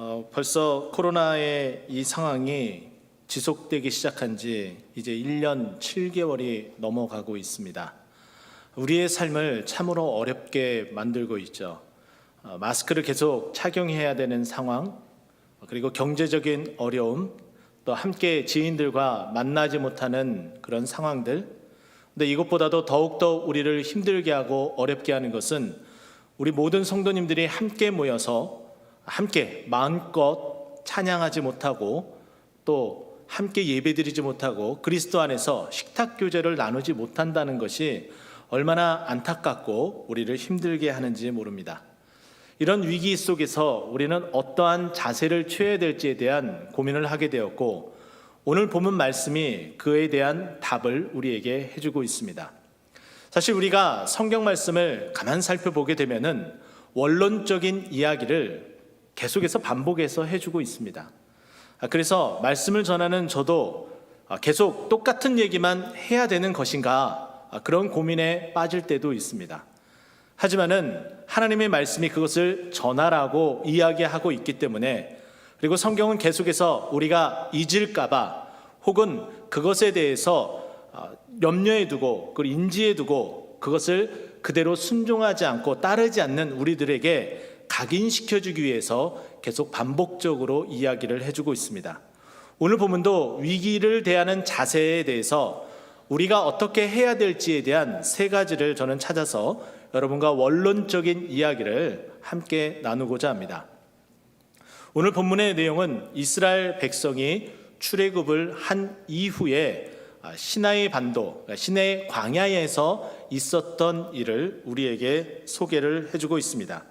어, 벌써 코로나의 이 상황이 지속되기 시작한 지 이제 1년 7개월이 넘어가고 있습니다. 우리의 삶을 참으로 어렵게 만들고 있죠. 어, 마스크를 계속 착용해야 되는 상황, 그리고 경제적인 어려움, 또 함께 지인들과 만나지 못하는 그런 상황들. 근데 이것보다도 더욱더 우리를 힘들게 하고 어렵게 하는 것은 우리 모든 성도님들이 함께 모여서 함께 마음껏 찬양하지 못하고 또 함께 예배드리지 못하고 그리스도 안에서 식탁 교제를 나누지 못한다는 것이 얼마나 안타깝고 우리를 힘들게 하는지 모릅니다. 이런 위기 속에서 우리는 어떠한 자세를 취해야 될지에 대한 고민을 하게 되었고 오늘 본문 말씀이 그에 대한 답을 우리에게 해주고 있습니다. 사실 우리가 성경 말씀을 가만 살펴보게 되면은 원론적인 이야기를 계속해서 반복해서 해주고 있습니다. 아, 그래서 말씀을 전하는 저도 아, 계속 똑같은 얘기만 해야 되는 것인가 아, 그런 고민에 빠질 때도 있습니다. 하지만은 하나님의 말씀이 그것을 전하라고 이야기하고 있기 때문에 그리고 성경은 계속해서 우리가 잊을까봐 혹은 그것에 대해서 어, 염려해 두고 그걸 인지해 두고 그것을 그대로 순종하지 않고 따르지 않는 우리들에게 각인시켜 주기 위해서 계속 반복적으로 이야기를 해주고 있습니다. 오늘 본문도 위기를 대하는 자세에 대해서 우리가 어떻게 해야 될지에 대한 세 가지를 저는 찾아서 여러분과 원론적인 이야기를 함께 나누고자 합니다. 오늘 본문의 내용은 이스라엘 백성이 출애굽을 한 이후에 시나이 반도, 그러니까 시내 광야에서 있었던 일을 우리에게 소개를 해주고 있습니다.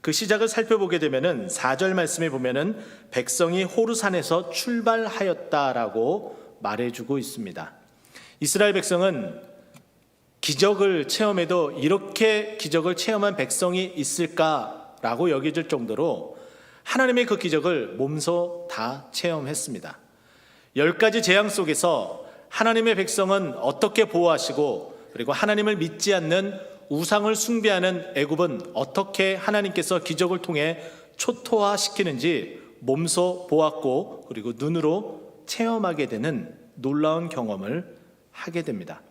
그 시작을 살펴보게 되면은 4절 말씀에 보면은 백성이 호르산에서 출발하였다라고 말해주고 있습니다. 이스라엘 백성은 기적을 체험해도 이렇게 기적을 체험한 백성이 있을까라고 여겨질 정도로 하나님의 그 기적을 몸소 다 체험했습니다. 열 가지 재앙 속에서 하나님의 백성은 어떻게 보호하시고 그리고 하나님을 믿지 않는 우상을 숭배하는 애굽은 어떻게 하나님께서 기적을 통해 초토화시키는지 몸소 보았고 그리고 눈으로 체험하게 되는 놀라운 경험을 하게 됩니다.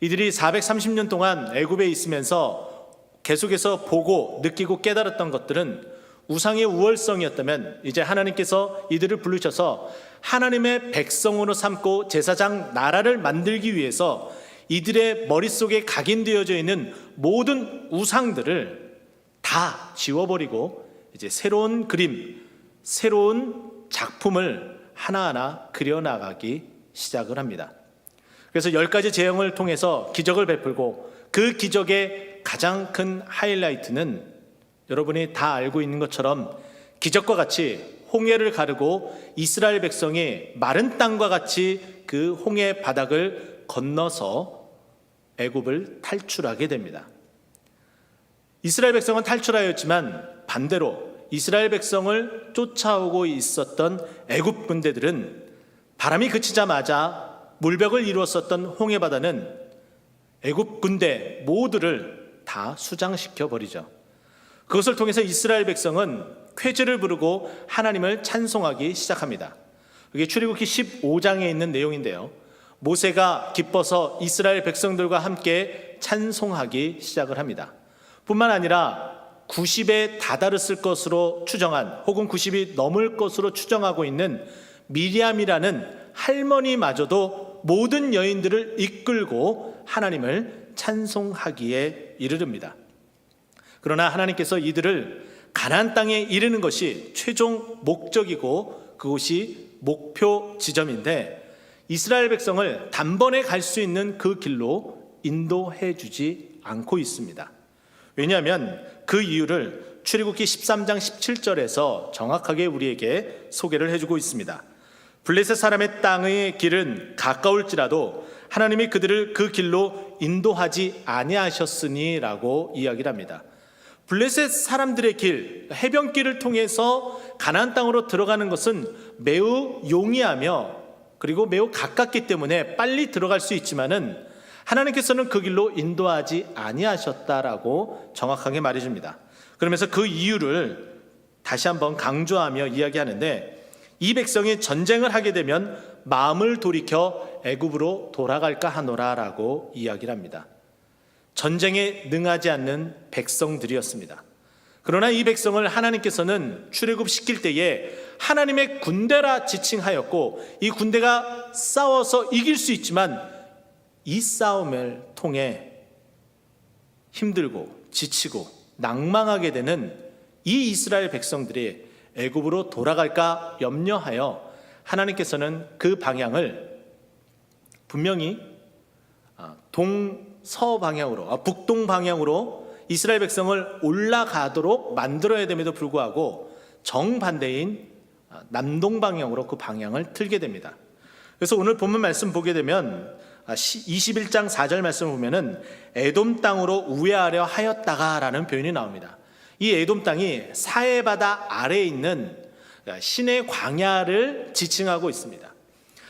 이들이 430년 동안 애굽에 있으면서 계속해서 보고 느끼고 깨달았던 것들은 우상의 우월성이었다면 이제 하나님께서 이들을 부르셔서 하나님의 백성으로 삼고 제사장 나라를 만들기 위해서 이들의 머릿속에 각인되어져 있는 모든 우상들을 다 지워버리고 이제 새로운 그림, 새로운 작품을 하나하나 그려나가기 시작을 합니다. 그래서 열 가지 재앙을 통해서 기적을 베풀고 그 기적의 가장 큰 하이라이트는 여러분이 다 알고 있는 것처럼 기적과 같이 홍해를 가르고 이스라엘 백성이 마른 땅과 같이 그 홍해 바닥을 건너서 애굽을 탈출하게 됩니다. 이스라엘 백성은 탈출하였지만 반대로 이스라엘 백성을 쫓아오고 있었던 애굽 군대들은 바람이 그치자마자 물벽을 이루었었던 홍해 바다는 애굽 군대 모두를 다 수장시켜 버리죠. 그것을 통해서 이스라엘 백성은 쾌제를 부르고 하나님을 찬송하기 시작합니다. 이게 출애굽기 15장에 있는 내용인데요. 모세가 기뻐서 이스라엘 백성들과 함께 찬송하기 시작을 합니다. 뿐만 아니라 90에 다다랐을 것으로 추정한 혹은 90이 넘을 것으로 추정하고 있는 미리암이라는 할머니마저도 모든 여인들을 이끌고 하나님을 찬송하기에 이르릅니다. 그러나 하나님께서 이들을 가나안 땅에 이르는 것이 최종 목적이고 그곳이 목표 지점인데 이스라엘 백성을 단번에 갈 수 있는 그 길로 인도해 주지 않고 있습니다. 왜냐하면 그 이유를 출애굽기 13장 17절에서 정확하게 우리에게 소개를 해주고 있습니다. 블레셋 사람의 땅의 길은 가까울지라도 하나님이 그들을 그 길로 인도하지 아니하셨으니라고 이야기를 합니다. 블레셋 사람들의 길, 해변길을 통해서 가나안 땅으로 들어가는 것은 매우 용이하며 그리고 매우 가깝기 때문에 빨리 들어갈 수 있지만은 하나님께서는 그 길로 인도하지 아니하셨다라고 정확하게 말해 줍니다. 그러면서 그 이유를 다시 한번 강조하며 이야기하는데 이 백성이 전쟁을 하게 되면 마음을 돌이켜 애굽으로 돌아갈까 하노라라고 이야기를 합니다. 전쟁에 능하지 않는 백성들이었습니다. 그러나 이 백성을 하나님께서는 출애굽 시킬 때에 하나님의 군대라 지칭하였고 이 군대가 싸워서 이길 수 있지만 이 싸움을 통해 힘들고 지치고 낭망하게 되는 이 이스라엘 백성들이 애굽으로 돌아갈까 염려하여 하나님께서는 그 방향을 분명히 아, 동서 방향으로 아, 북동 방향으로 이스라엘 백성을 올라가도록 만들어야 됨에도 불구하고 정반대인 아, 남동 방향으로 그 방향을 틀게 됩니다. 그래서 오늘 본문 말씀 보게 되면 아, 시- 21장 4절 말씀을 보면은 에돔 땅으로 우회하려 하였다가라는 표현이 나옵니다. 이 에돔 땅이 사해 바다 아래에 있는 신의 광야를 지칭하고 있습니다.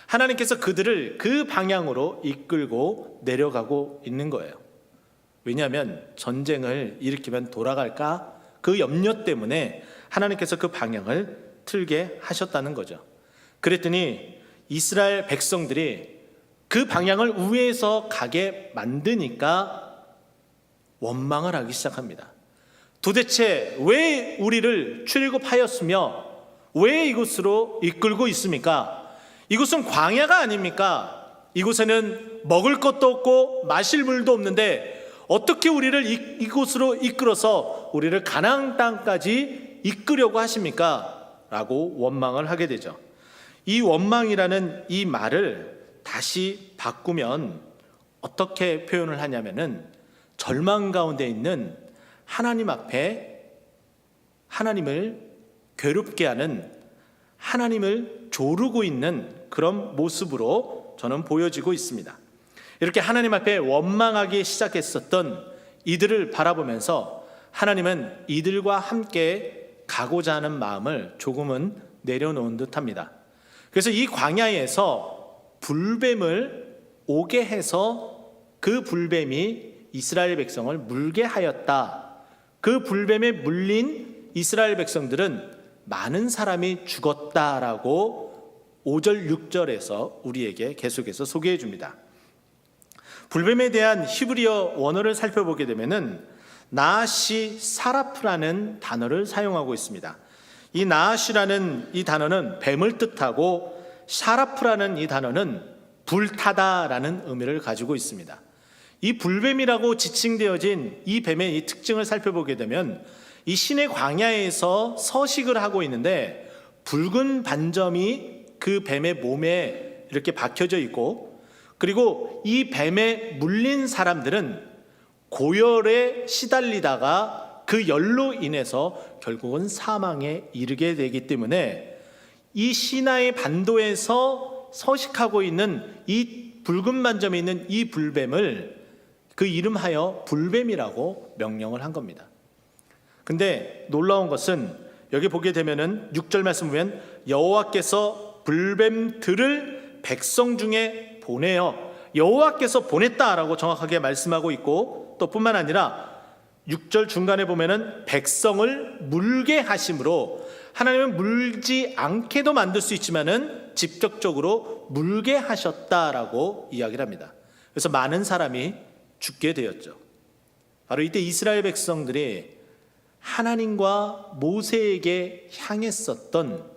하나님께서 그들을 그 방향으로 이끌고 내려가고 있는 거예요. 왜냐하면 전쟁을 일으키면 돌아갈까 그 염려 때문에 하나님께서 그 방향을 틀게 하셨다는 거죠. 그랬더니 이스라엘 백성들이 그 방향을 우회해서 가게 만드니까 원망을 하기 시작합니다. 도대체 왜 우리를 출애굽하였으며 왜 이곳으로 이끌고 있습니까? 이곳은 광야가 아닙니까? 이곳에는 먹을 것도 없고 마실 물도 없는데 어떻게 우리를 이, 이곳으로 이끌어서 우리를 가나안 땅까지 이끌려고 하십니까? 라고 원망을 하게 되죠. 이 원망이라는 이 말을 다시 바꾸면 어떻게 표현을 하냐면은 절망 가운데 있는 하나님 앞에 하나님을 괴롭게 하는 하나님을 조르고 있는 그런 모습으로 저는 보여지고 있습니다. 이렇게 하나님 앞에 원망하기 시작했었던 이들을 바라보면서 하나님은 이들과 함께 가고자 하는 마음을 조금은 내려놓은 듯 합니다. 그래서 이 광야에서 불뱀을 오게 해서 그 불뱀이 이스라엘 백성을 물게 하였다. 그 불뱀에 물린 이스라엘 백성들은 많은 사람이 죽었다라고 5절 6절에서 우리에게 계속해서 소개해 줍니다. 불뱀에 대한 히브리어 원어를 살펴보게 되면은 나시 사라프라는 단어를 사용하고 있습니다. 이 나시라는 이 단어는 뱀을 뜻하고 사라프라는 이 단어는 불타다라는 의미를 가지고 있습니다. 이 불뱀이라고 지칭되어진 이 뱀의 이 특징을 살펴보게 되면 이 신의 광야에서 서식을 하고 있는데 붉은 반점이 그 뱀의 몸에 이렇게 박혀져 있고 그리고 이 뱀에 물린 사람들은 고열에 시달리다가 그 열로 인해서 결국은 사망에 이르게 되기 때문에 이 시나의 반도에서 서식하고 있는 이 붉은 반점이 있는 이 불뱀을 그 이름하여 불뱀이라고 명령을 한 겁니다. 근데 놀라운 것은 여기 보게 되면은 6절 말씀 보면 여호와께서 불뱀들을 백성 중에 보내어 여호와께서 보냈다라고 정확하게 말씀하고 있고 또 뿐만 아니라 6절 중간에 보면은 백성을 물게 하심으로 하나님은 물지 않게도 만들 수 있지만은 직접적으로 물게 하셨다라고 이야기를 합니다. 그래서 많은 사람이 죽게 되었죠. 바로 이때 이스라엘 백성들이 하나님과 모세에게 향했었던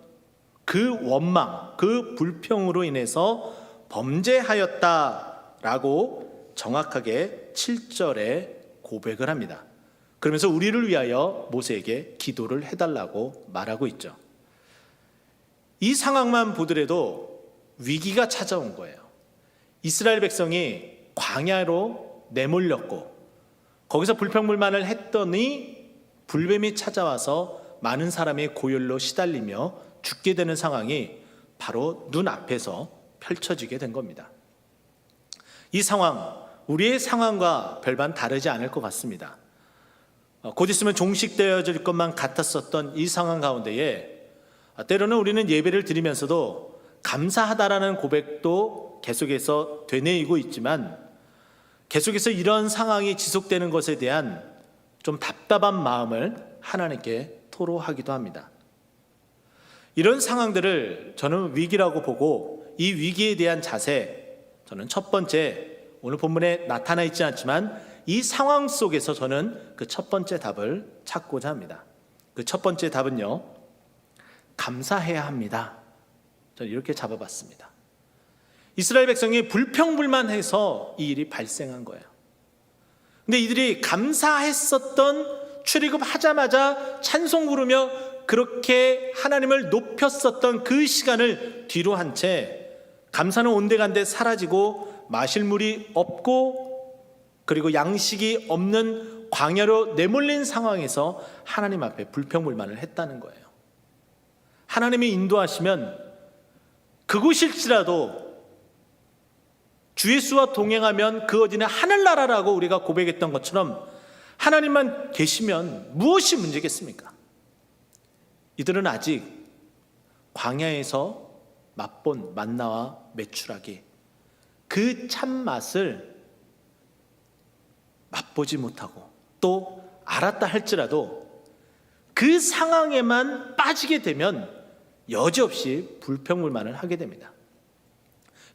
그 원망, 그 불평으로 인해서 범죄하였다라고 정확하게 7절에 고백을 합니다. 그러면서 우리를 위하여 모세에게 기도를 해달라고 말하고 있죠. 이 상황만 보더라도 위기가 찾아온 거예요. 이스라엘 백성이 광야로 내몰렸고 거기서 불평불만을 했더니 불뱀이 찾아와서 많은 사람이 고열로 시달리며 죽게 되는 상황이 바로 눈앞에서 펼쳐지게 된 겁니다. 이 상황, 우리의 상황과 별반 다르지 않을 것 같습니다. 어, 곧 있으면 종식되어질 것만 같았었던 이 상황 가운데에 아, 때로는 우리는 예배를 드리면서도 감사하다라는 고백도 계속해서 되뇌이고 있지만 계속해서 이런 상황이 지속되는 것에 대한 좀 답답한 마음을 하나님께 토로하기도 합니다. 이런 상황들을 저는 위기라고 보고 이 위기에 대한 자세, 저는 첫 번째, 오늘 본문에 나타나 있지 않지만 이 상황 속에서 저는 그 첫 번째 답을 찾고자 합니다. 그 첫 번째 답은요, 감사해야 합니다. 저는 이렇게 잡아봤습니다. 이스라엘 백성이 불평불만해서 이 일이 발생한 거예요. 근데 이들이 감사했었던 출애굽 하자마자 찬송 부르며 그렇게 하나님을 높였었던 그 시간을 뒤로 한 채 감사는 온데간데 사라지고 마실 물이 없고 그리고 양식이 없는 광야로 내몰린 상황에서 하나님 앞에 불평불만을 했다는 거예요. 하나님이 인도하시면 그곳일지라도 주 예수와 동행하면 그 어디는 하늘나라라고 우리가 고백했던 것처럼 하나님만 계시면 무엇이 문제겠습니까? 이들은 아직 광야에서 맛본 만나와 메추라기 그 참맛을 맛보지 못하고 또 알았다 할지라도 그 상황에만 빠지게 되면 여지없이 불평불만을 하게 됩니다.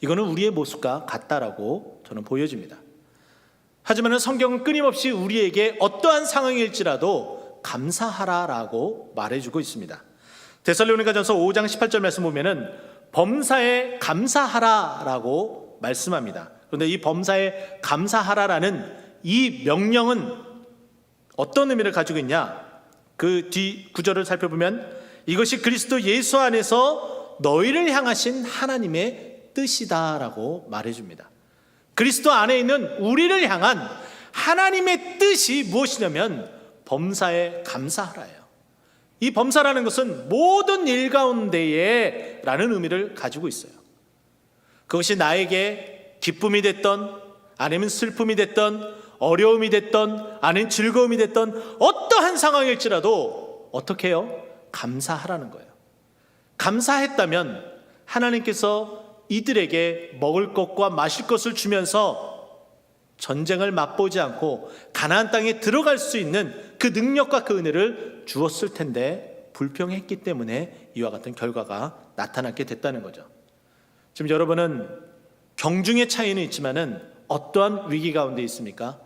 이거는 우리의 모습과 같다라고 저는 보여집니다. 하지만 성경은 끊임없이 우리에게 어떠한 상황일지라도 감사하라라고 말해주고 있습니다. 데살로니가전서 5장 18절 말씀 보면은 범사에 감사하라라고 말씀합니다. 그런데 이 범사에 감사하라라는 이 명령은 어떤 의미를 가지고 있냐? 그 뒤 구절을 살펴보면 이것이 그리스도 예수 안에서 너희를 향하신 하나님의 뜻이다라고 말해줍니다. 그리스도 안에 있는 우리를 향한 하나님의 뜻이 무엇이냐면 범사에 감사하라예요. 이 범사라는 것은 모든 일 가운데에 라는 의미를 가지고 있어요. 그것이 나에게 기쁨이 됐던 아니면 슬픔이 됐던 어려움이 됐던 아니면 즐거움이 됐던 어떠한 상황일지라도 어떻게 해요? 감사하라는 거예요. 감사했다면 하나님께서 이들에게 먹을 것과 마실 것을 주면서 전쟁을 맛보지 않고 가나안 땅에 들어갈 수 있는 그 능력과 그 은혜를 주었을 텐데 불평했기 때문에 이와 같은 결과가 나타났게 됐다는 거죠. 지금 여러분은 경중의 차이는 있지만은 어떠한 위기 가운데 있습니까?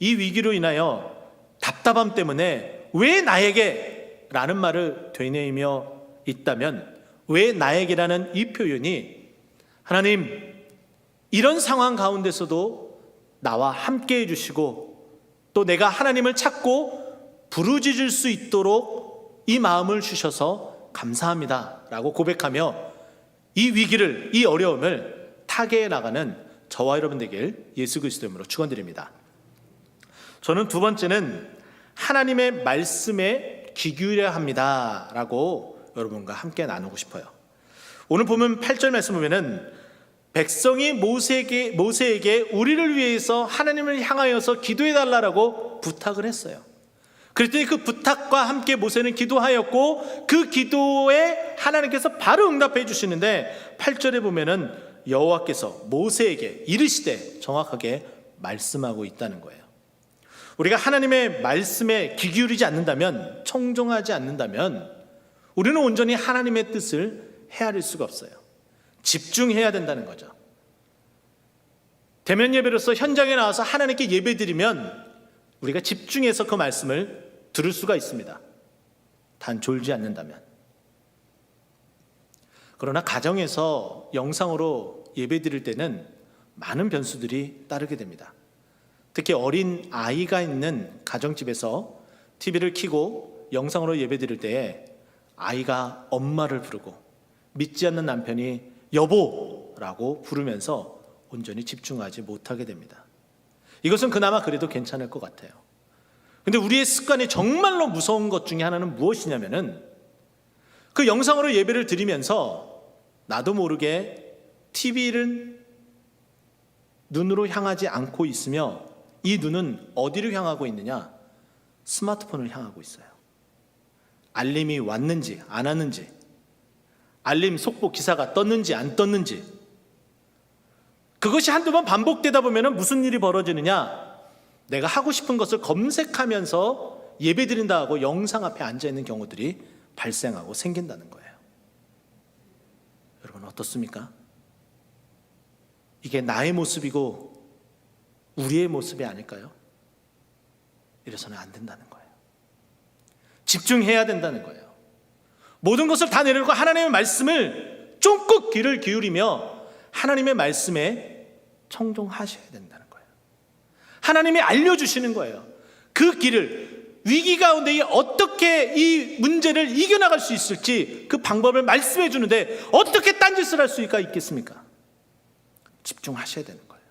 이 위기로 인하여 답답함 때문에 왜 나에게 라는 말을 되뇌이며 있다면 왜 나에게라는 이 표현이 하나님 이런 상황 가운데서도 나와 함께 해주시고 또 내가 하나님을 찾고 부르짖을 수 있도록 이 마음을 주셔서 감사합니다 라고 고백하며 이 위기를 이 어려움을 타개해 나가는 저와 여러분 되길 예수 그리스도 이름으로 축원드립니다. 저는 두 번째는 하나님의 말씀에 귀 기울여야 합니다라고 여러분과 함께 나누고 싶어요. 오늘 보면 8절 말씀 보면은 백성이 모세에게 모세에게 우리를 위해서 하나님을 향하여서 기도해 달라라고 부탁을 했어요. 그랬더니 그 부탁과 함께 모세는 기도하였고 그 기도에 하나님께서 바로 응답해 주시는데 8절에 보면은 여호와께서 모세에게 이르시되 정확하게 말씀하고 있다는 거예요. 우리가 하나님의 말씀에 귀 기울이지 않는다면 청종하지 않는다면 우리는 온전히 하나님의 뜻을 헤아릴 수가 없어요. 집중해야 된다는 거죠. 대면 예배로서 현장에 나와서 하나님께 예배드리면 우리가 집중해서 그 말씀을 들을 수가 있습니다. 단 졸지 않는다면. 그러나 가정에서 영상으로 예배 드릴 때는 많은 변수들이 따르게 됩니다. 특히 어린 아이가 있는 가정집에서 TV를 켜고 영상으로 예배 드릴 때에 아이가 엄마를 부르고 믿지 않는 남편이 여보라고 부르면서 온전히 집중하지 못하게 됩니다. 이것은 그나마 그래도 괜찮을 것 같아요. 근데 우리의 습관이 정말로 무서운 것 중에 하나는 무엇이냐면은 그 영상으로 예배를 드리면서 나도 모르게 TV를 눈으로 향하지 않고 있으며 이 눈은 어디를 향하고 있느냐? 스마트폰을 향하고 있어요. 알림이 왔는지 안 왔는지, 알림 속보 기사가 떴는지 안 떴는지, 그것이 한두 번 반복되다 보면 무슨 일이 벌어지느냐? 내가 하고 싶은 것을 검색하면서 예배 드린다 하고 영상 앞에 앉아 있는 경우들이 발생하고 생긴다는 거예요. 여러분 어떻습니까? 이게 나의 모습이고 우리의 모습이 아닐까요? 이래서는 안 된다는 거예요. 집중해야 된다는 거예요. 모든 것을 다 내려놓고 하나님의 말씀을 쫑긋 귀를 기울이며 하나님의 말씀에 청종하셔야 된다는 거예요. 하나님이 알려주시는 거예요. 그 길을 위기 가운데 어떻게 이 문제를 이겨나갈 수 있을지 그 방법을 말씀해 주는데 어떻게 딴짓을 할 수가 있겠습니까? 집중하셔야 되는 거예요.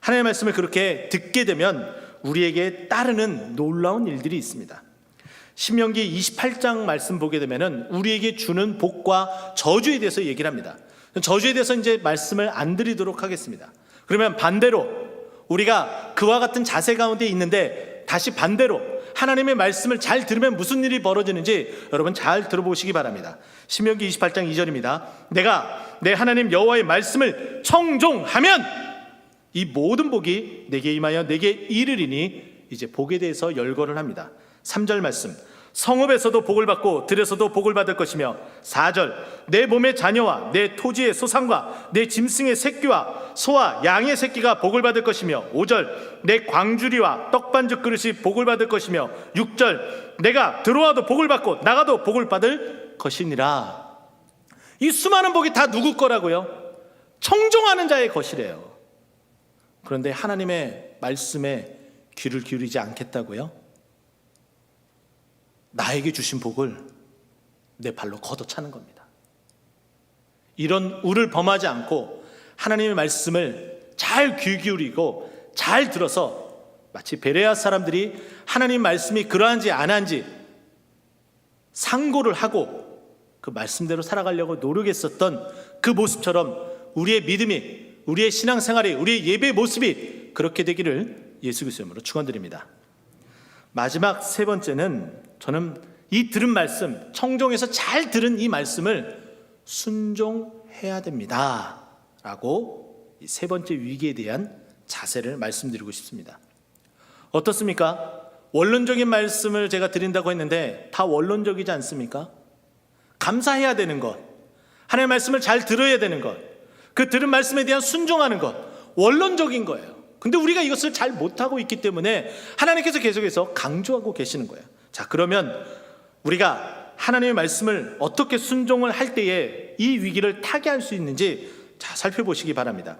하나님의 말씀을 그렇게 듣게 되면 우리에게 따르는 놀라운 일들이 있습니다. 신명기 28장 말씀 보게 되면은 우리에게 주는 복과 저주에 대해서 얘기를 합니다. 저주에 대해서 이제 말씀을 안 드리도록 하겠습니다. 그러면 반대로 우리가 그와 같은 자세 가운데 있는데 다시 반대로 하나님의 말씀을 잘 들으면 무슨 일이 벌어지는지 여러분 잘 들어보시기 바랍니다. 신명기 28장 2절입니다. 내가 내 하나님 여호와의 말씀을 청종하면 이 모든 복이 내게 임하여 내게 이르리니 이제 복에 대해서 열거를 합니다. 3절 말씀. 성읍에서도 복을 받고 들에서도 복을 받을 것이며 4절 내 몸의 자녀와 내 토지의 소산과 내 짐승의 새끼와 소와 양의 새끼가 복을 받을 것이며 5절 내 광주리와 떡반죽 그릇이 복을 받을 것이며 6절 내가 들어와도 복을 받고 나가도 복을 받을 것이니라 이 수많은 복이 다 누구 거라고요? 청종하는 자의 것이래요 그런데 하나님의 말씀에 귀를 기울이지 않겠다고요? 나에게 주신 복을 내 발로 걷어차는 겁니다. 이런 우를 범하지 않고 하나님의 말씀을 잘 귀 기울이고 잘 들어서 마치 베레아 사람들이 하나님 말씀이 그러한지 안 한지 상고를 하고 그 말씀대로 살아가려고 노력했었던 그 모습처럼 우리의 믿음이 우리의 신앙생활이 우리의 예배 모습이 그렇게 되기를 예수 그리스도 이름으로 축원드립니다. 마지막 세 번째는 저는 이 들은 말씀, 청종에서 잘 들은 이 말씀을 순종해야 됩니다. 라고 이세 번째 위기에 대한 자세를 말씀드리고 싶습니다. 어떻습니까? 원론적인 말씀을 제가 드린다고 했는데 다 원론적이지 않습니까? 감사해야 되는 것, 하나님의 말씀을 잘 들어야 되는 것, 그 들은 말씀에 대한 순종하는 것, 원론적인 거예요. 근데 우리가 이것을 잘 못하고 있기 때문에 하나님께서 계속해서 강조하고 계시는 거예요. 자, 그러면 우리가 하나님의 말씀을 어떻게 순종을 할 때에 이 위기를 타개할 수 있는지 자, 살펴보시기 바랍니다.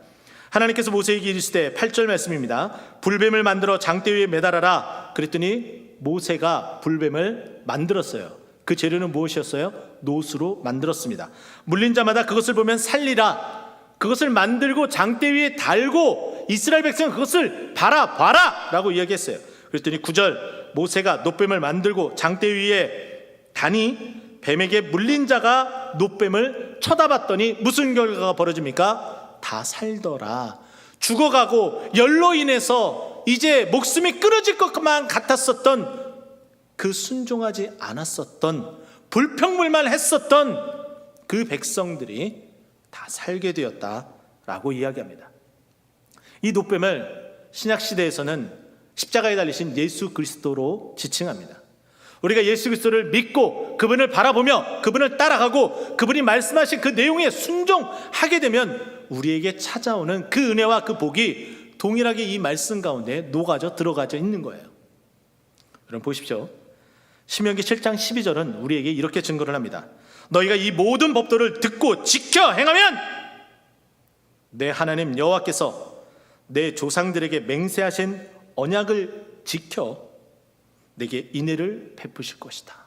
하나님께서 모세에게 이르시되 8절 말씀입니다. 불뱀을 만들어 장대 위에 매달아라. 그랬더니 모세가 불뱀을 만들었어요. 그 재료는 무엇이었어요? 노수로 만들었습니다. 물린 자마다 그것을 보면 살리라. 그것을 만들고 장대 위에 달고 이스라엘 백성은 그것을 봐라 봐라 라고 이야기했어요. 그랬더니 9절 모세가 노뱀을 만들고 장대 위에 다니 뱀에게 물린 자가 노뱀을 쳐다봤더니 무슨 결과가 벌어집니까? 다 살더라. 죽어가고 열로 인해서 이제 목숨이 끊어질 것만 같았었던 그 순종하지 않았었던 불평불만 했었던 그 백성들이 다 살게 되었다라고 이야기합니다. 이 노뱀을 신약 시대에서는 십자가에 달리신 예수 그리스도로 지칭합니다. 우리가 예수 그리스도를 믿고 그분을 바라보며 그분을 따라가고 그분이 말씀하신 그 내용에 순종하게 되면 우리에게 찾아오는 그 은혜와 그 복이 동일하게 이 말씀 가운데 녹아져 들어가져 있는 거예요. 여러분 보십시오. 신명기 7장 12절은 우리에게 이렇게 증거를 합니다. 너희가 이 모든 법도를 듣고 지켜 행하면 내 하나님 여호와께서 내 조상들에게 맹세하신 언약을 지켜 내게 인애를 베푸실 것이다.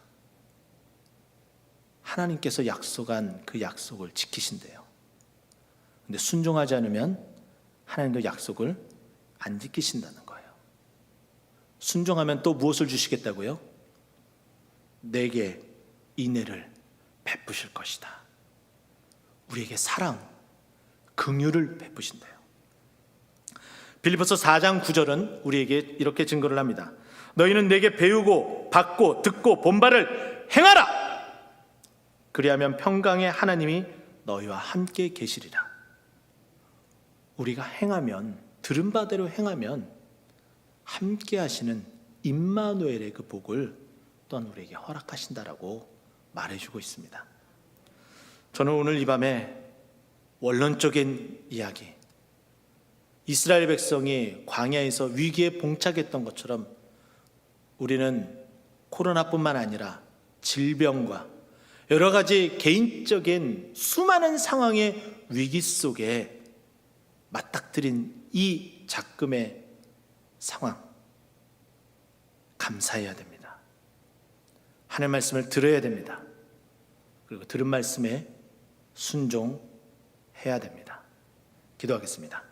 하나님께서 약속한 그 약속을 지키신대요. 근데 순종하지 않으면 하나님도 약속을 안 지키신다는 거예요. 순종하면 또 무엇을 주시겠다고요? 내게 인애를 베푸실 것이다. 우리에게 사랑, 긍휼을 베푸신대요. 빌리포스 4장 9절은 우리에게 이렇게 증거를 합니다. 너희는 내게 배우고 받고 듣고 본바를 행하라. 그리하면 평강의 하나님이 너희와 함께 계시리라. 우리가 행하면 들은 바대로 행하면 함께 하시는 임마누엘의 그 복을 또한 우리에게 허락하신다라고 말해주고 있습니다. 저는 오늘 이 밤에 원론적인 이야기, 이스라엘 백성이 광야에서 위기에 봉착했던 것처럼 우리는 코로나뿐만 아니라 질병과 여러 가지 개인적인 수많은 상황의 위기 속에 맞닥뜨린 이 작금의 상황 감사해야 됩니다. 하나님 말씀을 들어야 됩니다. 그리고 들은 말씀에 순종해야 됩니다. 기도하겠습니다.